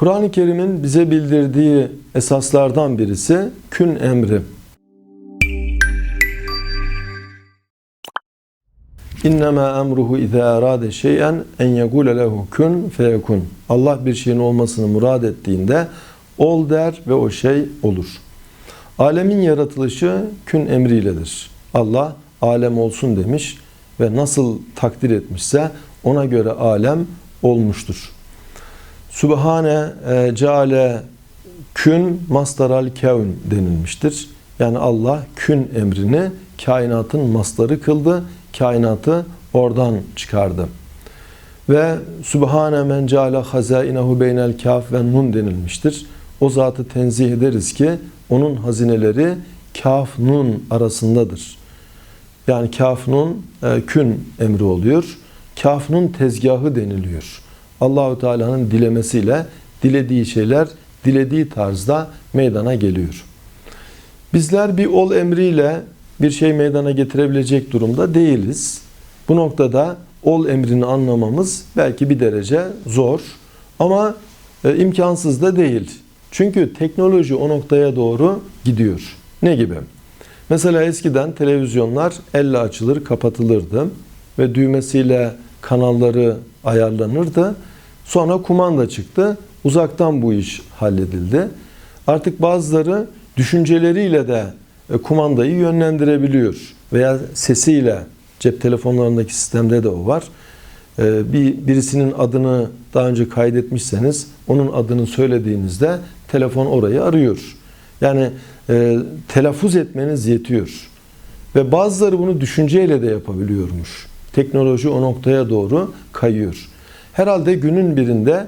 Kur'an-ı Kerim'in bize bildirdiği esaslardan birisi kün emri. İnnemâ emruhu izâ erâde şey'en en yegûle lehu kün feyekun. Allah bir şeyin olmasını murad ettiğinde ol der ve o şey olur. Alemin yaratılışı kün emriyledir. Allah alem olsun demiş ve nasıl takdir etmişse ona göre alem olmuştur. Sübhane e, ceale kün mastaral kevn denilmiştir. Yani Allah kün emrini kainatın mastarı kıldı. Kainatı oradan çıkardı. Ve Sübhane men ceale hazainehu beynel kaf ve nun denilmiştir. O zatı tenzih ederiz ki onun hazineleri kaf nun arasındadır. Yani kaf nun e, kün emri oluyor. Kaf nun tezgahı deniliyor. Allahu Teala'nın dilemesiyle dilediği şeyler dilediği tarzda meydana geliyor. Bizler bir ol emriyle bir şey meydana getirebilecek durumda değiliz. Bu noktada ol emrini anlamamız belki bir derece zor ama e, imkansız da değil. Çünkü teknoloji o noktaya doğru gidiyor. Ne gibi? Mesela eskiden televizyonlar elle açılır, kapatılırdı ve düğmesiyle kanalları ayarlanırdı. Sonra kumanda çıktı. Uzaktan bu iş halledildi. Artık bazıları düşünceleriyle de e, kumandayı yönlendirebiliyor veya sesiyle cep telefonlarındaki sistemde de o var. E, bir birisinin adını daha önce kaydetmişseniz onun adını söylediğinizde telefon orayı arıyor. Yani e, telaffuz etmeniz yetiyor. Ve bazıları bunu düşünceyle de yapabiliyormuş. Teknoloji o noktaya doğru kayıyor. Herhalde günün birinde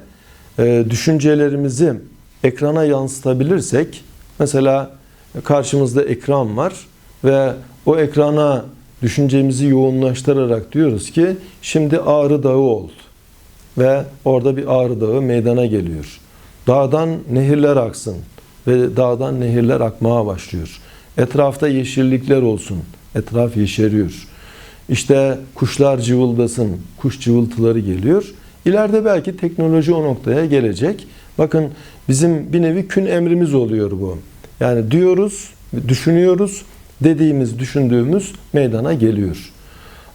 e, düşüncelerimizi ekrana yansıtabilirsek, mesela karşımızda ekran var ve o ekrana düşüncemizi yoğunlaştırarak diyoruz ki şimdi Ağrı Dağı ol ve orada bir Ağrı Dağı meydana geliyor. Dağdan nehirler aksın ve dağdan nehirler akmaya başlıyor. Etrafta yeşillikler olsun. Etraf yeşeriyor. İşte kuşlar cıvıldasın. Kuş cıvıltıları geliyor. İleride belki teknoloji o noktaya gelecek. Bakın bizim bir nevi kün emrimiz oluyor bu. Yani diyoruz, düşünüyoruz, dediğimiz, düşündüğümüz meydana geliyor.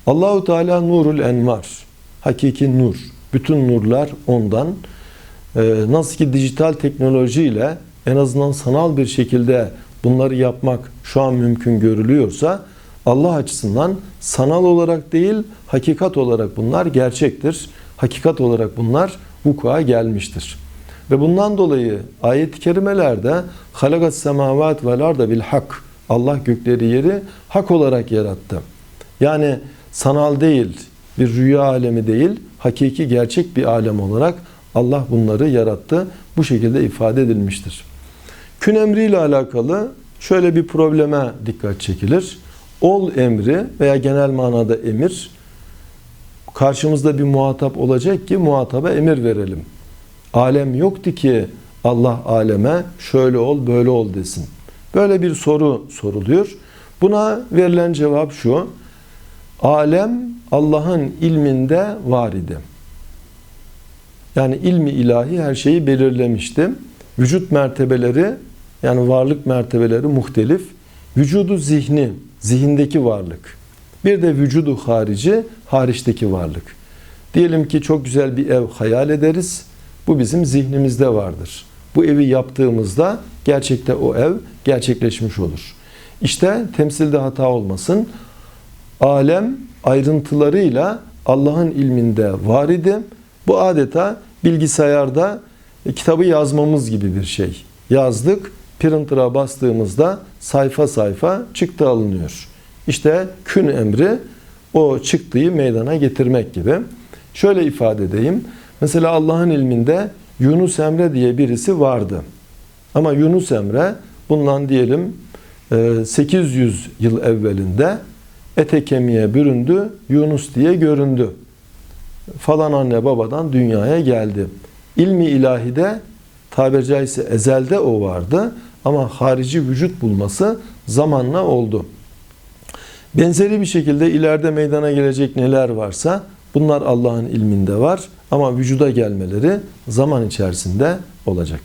Allahu Teala nurul envar. Hakiki nur. Bütün nurlar ondan. Ee, nasıl ki dijital teknolojiyle en azından sanal bir şekilde bunları yapmak şu an mümkün görülüyorsa Allah açısından sanal olarak değil, hakikat olarak bunlar gerçektir. Hakikat olarak bunlar vuku'a gelmiştir. Ve bundan dolayı ayet-i kerimelerde halakat semavat vel arda bil hak. Allah gökleri yeri hak olarak yarattı. Yani sanal değil, bir rüya alemi değil, hakiki gerçek bir alem olarak Allah bunları yarattı. Bu şekilde ifade edilmiştir. Kün emri ile alakalı şöyle bir probleme dikkat çekilir. Ol emri veya genel manada emir karşımızda bir muhatap olacak ki muhataba emir verelim. Alem yoktu ki Allah aleme şöyle ol böyle ol desin. Böyle bir soru soruluyor. Buna verilen cevap şu. Alem Allah'ın ilminde var idi. Yani ilmi ilahi her şeyi belirlemişti. Vücut mertebeleri yani varlık mertebeleri muhtelif. Vücudu zihni, zihindeki varlık. Bir de vücudu harici, hariçteki varlık. Diyelim ki çok güzel bir ev hayal ederiz. Bu bizim zihnimizde vardır. Bu evi yaptığımızda gerçekte o ev gerçekleşmiş olur. İşte temsilde hata olmasın. Alem ayrıntılarıyla Allah'ın ilminde var idi. Bu adeta bilgisayarda kitabı yazmamız gibi bir şey. Yazdık, printer'a bastığımızda sayfa sayfa çıktı alınıyor. İşte kün emri o çıktıyı meydana getirmek gibi. Şöyle ifade edeyim. Mesela Allah'ın ilminde Yunus Emre diye birisi vardı. Ama Yunus Emre bundan diyelim 800 e, yıl evvelinde ete kemiğe büründü, Yunus diye göründü. Falan anne babadan dünyaya geldi. İlmi ilahide tabiri caizse ezelde o vardı ama harici vücut bulması zamanla oldu. Benzeri bir şekilde ileride meydana gelecek neler varsa bunlar Allah'ın ilminde var ama vücuda gelmeleri zaman içerisinde olacak.